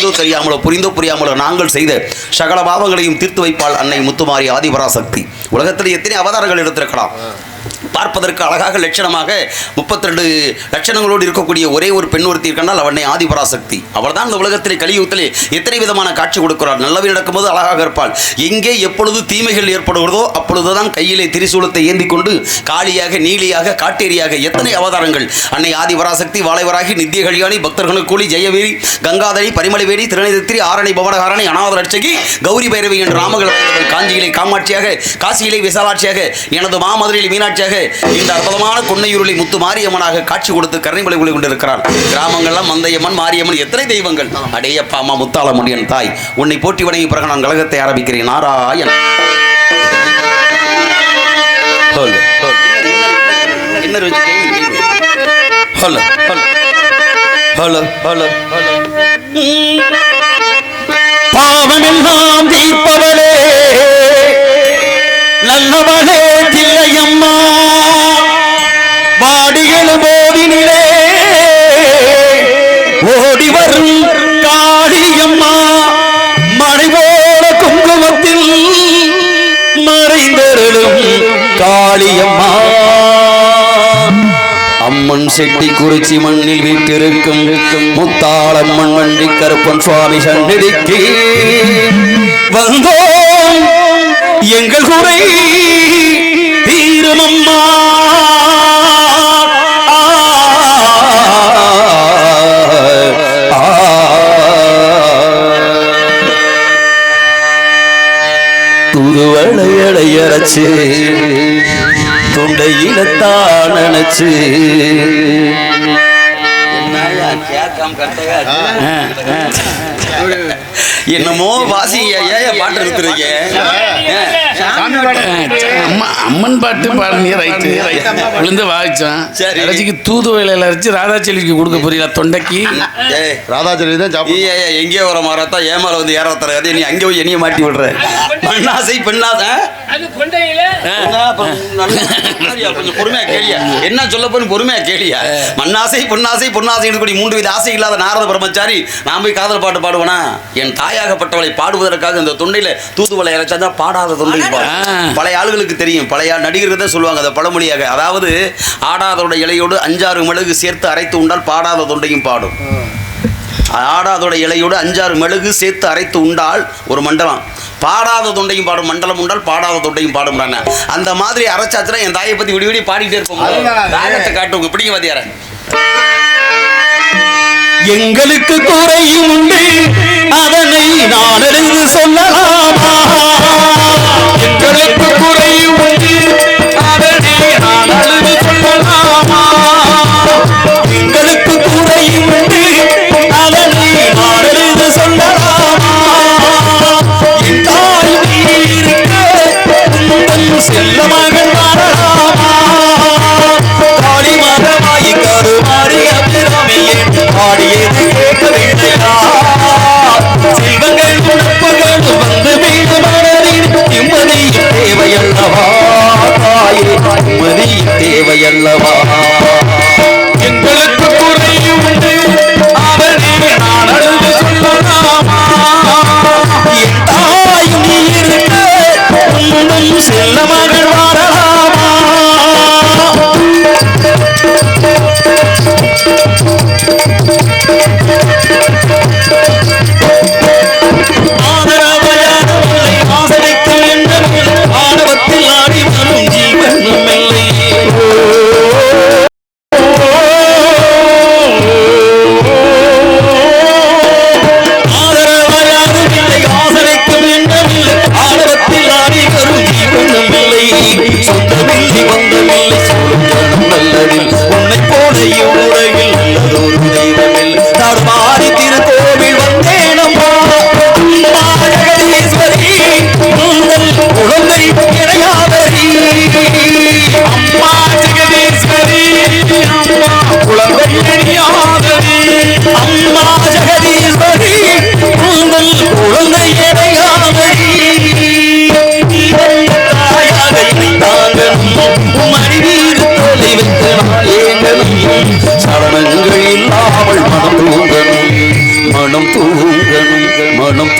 தெரிந்தோ தெரியாமலோ புரிந்தோ புரியாமலோ நாங்கள் செய்த சகல பாவங்களையும் தீர்த்து வைப்பாள் அன்னை முத்துமாரி ஆதிபராசக்தி. உலகத்தில் எத்தனை அவதாரங்கள் எடுத்திருக்கலாம்? பார்ப்பதற்கு அழகாக லட்சணமாக முப்பத்தி ரெண்டு லட்சணங்களோடு இருக்கக்கூடிய ஒரே ஒரு பெண் ஒருத்தி இருக்கின்றால் அவனை ஆதிபராசக்தி அவள் தான் இந்த உலகத்திலே கலியுகத்திலே எத்தனை விதமான காட்சி கொடுக்கிறாள் நல்லவை நடக்கும்போது அழகாக இருப்பாள். எங்கே எப்பொழுது தீமைகள் ஏற்படுகிறதோ அப்பொழுதுதான் கையிலே திரிசூலத்தை ஏந்தி கொண்டு காளியாக நீலியாக காட்டேரியாக எத்தனை அவதாரங்கள். அன்னை ஆதிபராசக்தி வாழைவராகி நித்திய கல்யாணி பக்தர்களுக்கு கூலி ஜெயவேரி கங்காதரி பரிமலைவேரி திருநெத்திரி ஆரணி பவனகாரணி அநாத லட்சகி கௌரி பைரவி என்ற ராமகள் காஞ்சியிலே காமாட்சியாக காசியிலே விசாலாட்சியாக எனது மாமதுரையில் மீனாட்சியாக இந்த அற்புதமான கொன்னையூரில் முத்து மாரியம்மனாக காட்சி கொடுத்து கருணைமலை கொண்டு கொண்டிருக்கிறார். கிராமங்கள்லாம் மந்தையம்மன் மாரியம்மன் எத்தனை தெய்வங்கள்? அடையப்பா அம்மா முத்தாளமுடியன் தாய் உன்னை போட்டி வணங்கி பிறகு நான் கழகத்தை ஆரம்பிக்கிறேன் நாராயண சொல்லு, சொல்லு. இன்னொரு வச்சு பாவமெல்லாம் தீர்ப்பவளே மகளே தில்லையம்மா வாடிகளும் போதினிலே ஓடி வரும் காளியம்மா. மழை போல குங்குமத்தில் மறைந்தருளும் காளியம்மா. அம்மன் செட்டி குறிச்சி மண்ணில் வீட்டிருக்கும் முத்தாளம்மன் வண்டி கருப்பன் சுவாமி சந்நிதிக்கு வந்தோம். எங்கள் குறை தீருமம்மா துருவளையடையரச்சு துண்டையிலத்தான் நினைச்சு என்னமோ வாசி ஏன் பாட்டு அம்மா அம்மன் பாட்டு பாடுனீங்க ரைட்டு. விழுந்து வாய்ச்சான். சரி. கடைசிக்கு தூதுவளையில அரைச்சு ராதாச்செல்விக்கு கொடுக்க போறீங்களா தொண்டைக்கு? ஏய் ராதாச்சலி தான் ஏன் எங்கேயோ வர மாறத்தான் ஏமால வந்து ஏற தராது நீ அங்கே போய் என்னைய மாட்டி விடுற? பெண்ணாசை கொஞ்சம் பொறுமையா கேளியா. என்ன சொல்ல போறேன் பொறுமையா கேளியா? மண்ணாசை பொன்னாசை பொன்னாசை கூடிய மூன்று வித ஆசை இல்லாத நாரத பிரம்மச்சாரி நான் போய் காதல் பாட்டு பாடுவேனா என் தாயாகப்பட்டவளை பாடுவதற்காக இந்த தொண்டையில தூதுவளை இறைச்சாதான் பாடாத தொண்டை. பழைய ஆளுகளுக்கு தெரியும். பழைய நடிகர்கள் தான் சொல்லுவாங்க அதை பழமொழியாக. அதாவது ஆடாதோட இலையோடு அஞ்சாறு மிளகு சேர்த்து அரைத்து உண்டால் பாடாத தொண்டையும் பாடும். ஆடாதோட இலையோடு அஞ்சாறு மெழுகு சேர்த்து அரைத்து உண்டால் ஒரு மண்டலம். பாடாத தொண்டையும் பாடும். மண்டலம் உண்டால் பாடாத தொண்டையும் பாடும் அந்த மாதிரி அரைச்சாச்சுன்னா என் தாயை பத்தி விடி விடி பாடிட்டே இருப்போம் காட்டுவோங்க பிடிங்க வாத்தியார. எங்களுக்கு குறையும் உண்டு. அதனை நான் எழுந்து சொல்ல தேவையல்லவா? you.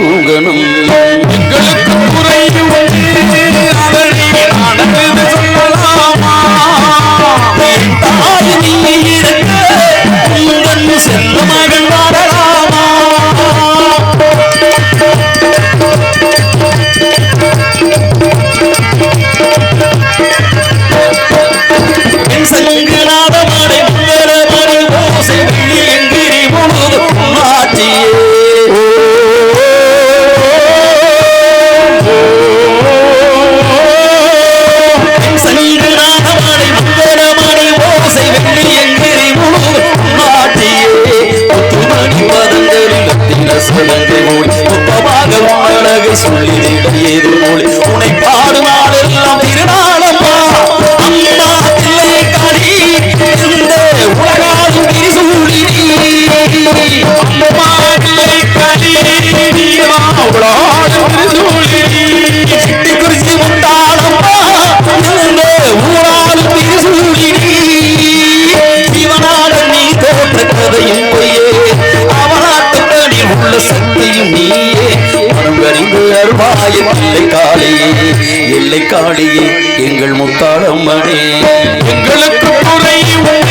தூங்கணும். ஏது மொழி உன்னை எல்லை காளியே எங்கள் முத்தாளம்மனே எங்களுக்கு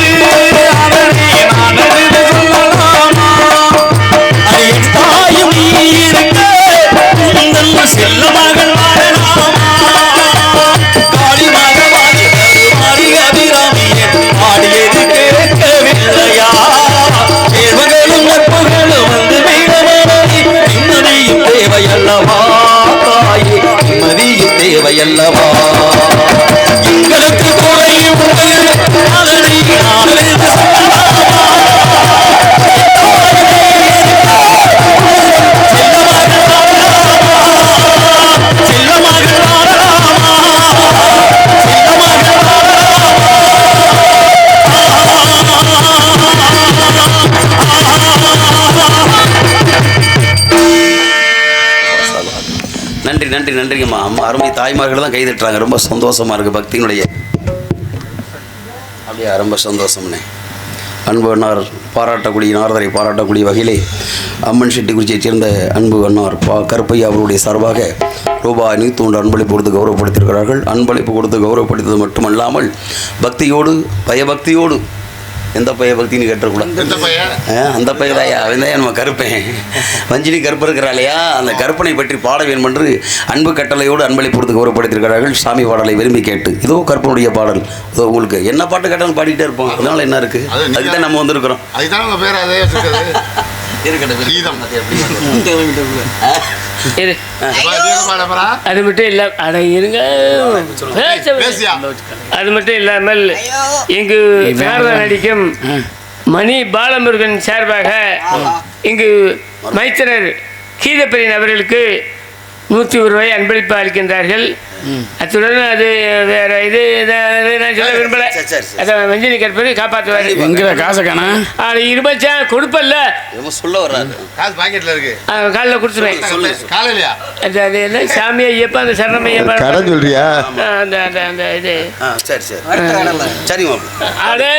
நன்றி நன்றிங்கம்மா அம்மா. அருமை தாய்மார்கள் தான் கைதட்டுறாங்க ரொம்ப சந்தோஷமா இருக்கு பக்தியினுடைய. அப்படியா ரொம்ப சந்தோஷம்னே. அன்பு அண்ணார் பாராட்டக்கூடிய நாரதரை பாராட்டக்கூடிய வகையிலே அம்மன் செட்டிக்குறிச்சியைச் சேர்ந்த அன்பு அண்ணார் பா கருப்பையா அவருடைய சார்பாக ரூபாய் நூற்றி ஒன்று அன்பளிப்பு கொடுத்து கௌரவப்படுத்தியிருக்கிறார்கள். அன்பளிப்பு கொடுத்து கௌரவப்படுத்தது மட்டுமல்லாமல் பக்தியோடு பயபக்தியோடு எந்த எந்த பையன்? ஆ, அந்த பையதாயா அவன் தான் நம்ம கருப்பேன் வஞ்சினி கருப்பு இருக்கிறாளையா? அந்த கருப்பனை பற்றி பாட வேண்டும் என்று அன்பு கட்டளையோடு அன்பளிப்பு கொடுத்து கௌரவப்படுத்தியிருக்கிறார்கள். சாமி பாடலை விரும்பி கேட்டு. இதோ கருப்பனுடைய பாடல். இதோ உங்களுக்கு. என்ன பாட்டு கேட்டாலும் பாடிட்டே இருப்போம். அதனால என்ன இருக்கு? அது நீங்க- அதுக்கு தான் நம்ம வந்திருக்கிறோம். அதுதானே பேர் அதே இருக்கட்டும். இரு? அது மட்டும் இல்ல அட இருங்க. அது மட்டும் இல்லாமல் இங்கு நாரத நடிக்கும் மணி பாலமுருகன் சார்பாக இங்கு மைத்திரர் கீதப்பெரியன் அவர்களுக்கு நூற்றி ஒரு ரூபாய் அன்பளிப்பு அளிக்கின்றார்கள் அத்துடன் அது வேற இது நான் சொல்ல விரும்பல. சரி, சரி, சரி. அதை வஞ்சினி கற்பனை காப்பாற்றுவார் எங்கிற காசை காணா அது இருபச்சா கொடுப்பல்ல. சொல்ல வர்றாரு. காசு பாக்கெட்ல இருக்கு. காலைல கொடுத்துருவேன். சொல்லு. காலையிலயா அது அது என்ன சாமி ஐயப்பா அந்த சரணம் ஐயப்பா கடன் சொல்றியா? அந்த அந்த அந்த இது. ஆ சரி சரி. சரிங்க மாப்பிள்ள அடே.